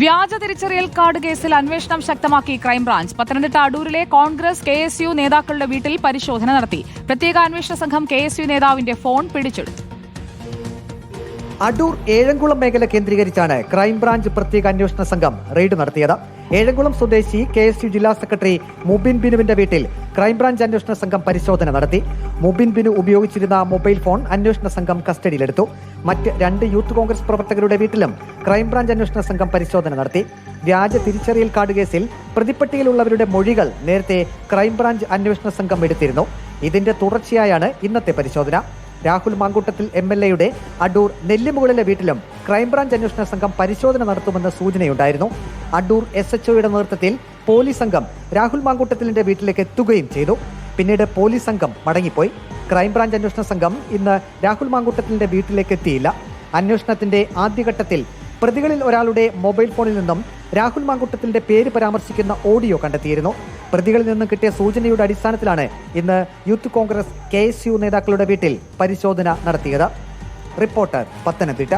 വ്യാജ തിരിച്ചറിയൽ കാർഡ് കേസിൽ അന്വേഷണം ശക്തമാക്കി ക്രൈംബ്രാഞ്ച്. പത്തനംതിട്ട അടൂരിലെ കോൺഗ്രസ് കെ എസ് യു നേതാക്കളുടെ വീട്ടിൽ പരിശോധന നടത്തി. പ്രത്യേക അന്വേഷണ സംഘം കെ എസ് യു നേതാവിന്റെ ഫോൺ പിടിച്ചെടുത്തു. അടൂർ ഏഴംകുളം മേഖല കേന്ദ്രീകരിച്ചാണ് ക്രൈംബ്രാഞ്ച് പ്രത്യേക അന്വേഷണ സംഘം റെയ്ഡ് നടത്തിയത്. ഏഴംകുളം സ്വദേശി കെ എസ് യു ജില്ലാ സെക്രട്ടറി മുബിൻ ബിനുവിന്റെ വീട്ടിൽ ക്രൈംബ്രാഞ്ച് അന്വേഷണ സംഘം പരിശോധന നടത്തി. മുബിൻ ബിനു ഉപയോഗിച്ചിരുന്ന മൊബൈൽ ഫോൺ അന്വേഷണ സംഘം കസ്റ്റഡിയിലെടുത്തു. മറ്റ് രണ്ട് യൂത്ത് കോൺഗ്രസ് പ്രവർത്തകരുടെ വീട്ടിലും ക്രൈംബ്രാഞ്ച് അന്വേഷണ സംഘം പരിശോധന നടത്തി. വ്യാജ തിരിച്ചറിയൽ കാർഡ് കേസിൽ പ്രതിപ്പട്ടികയിലുള്ളവരുടെ മൊഴികൾ നേരത്തെ ക്രൈംബ്രാഞ്ച് അന്വേഷണ സംഘം എടുത്തിരുന്നു. ഇതിന്റെ തുടർച്ചയായാണ് ഇന്നത്തെ പരിശോധന. രാഹുൽ മാങ്കൂട്ടത്തിൽ എം എൽ എയുടെ അടൂർ നെല്ലിമുകളിലെ വീട്ടിലും ക്രൈംബ്രാഞ്ച് അന്വേഷണ സംഘം പരിശോധന നടത്തുമെന്ന സൂചനയുണ്ടായിരുന്നു. അടൂർ എസ് എച്ച്ഒയുടെ നേതൃത്വത്തിൽ പോലീസ് സംഘം രാഹുൽ മാങ്കൂട്ടത്തിലിന്റെ വീട്ടിലേക്ക് എത്തുകയും ചെയ്തു. പിന്നീട് പോലീസ് സംഘം മടങ്ങിപ്പോയി. ക്രൈംബ്രാഞ്ച് അന്വേഷണ സംഘം ഇന്ന് രാഹുൽ മാങ്കൂട്ടത്തിലിന്റെ വീട്ടിലേക്ക് എത്തിയില്ല. അന്വേഷണത്തിന്റെ ആദ്യഘട്ടത്തിൽ പ്രതികളിൽ ഒരാളുടെ മൊബൈൽ ഫോണിൽ നിന്നും രാഹുൽ മാങ്കുട്ടത്തിന്റെ പേര് പരാമർശിക്കുന്ന ഓഡിയോ കണ്ടെത്തിയിരുന്നു. പ്രതികളിൽ നിന്നും കിട്ടിയ സൂചനയുടെ അടിസ്ഥാനത്തിലാണ് ഇന്ന് യൂത്ത് കോൺഗ്രസ് കെ നേതാക്കളുടെ വീട്ടിൽ പരിശോധന നടത്തിയത്. റിപ്പോർട്ടർ പത്തനംതിട്ട.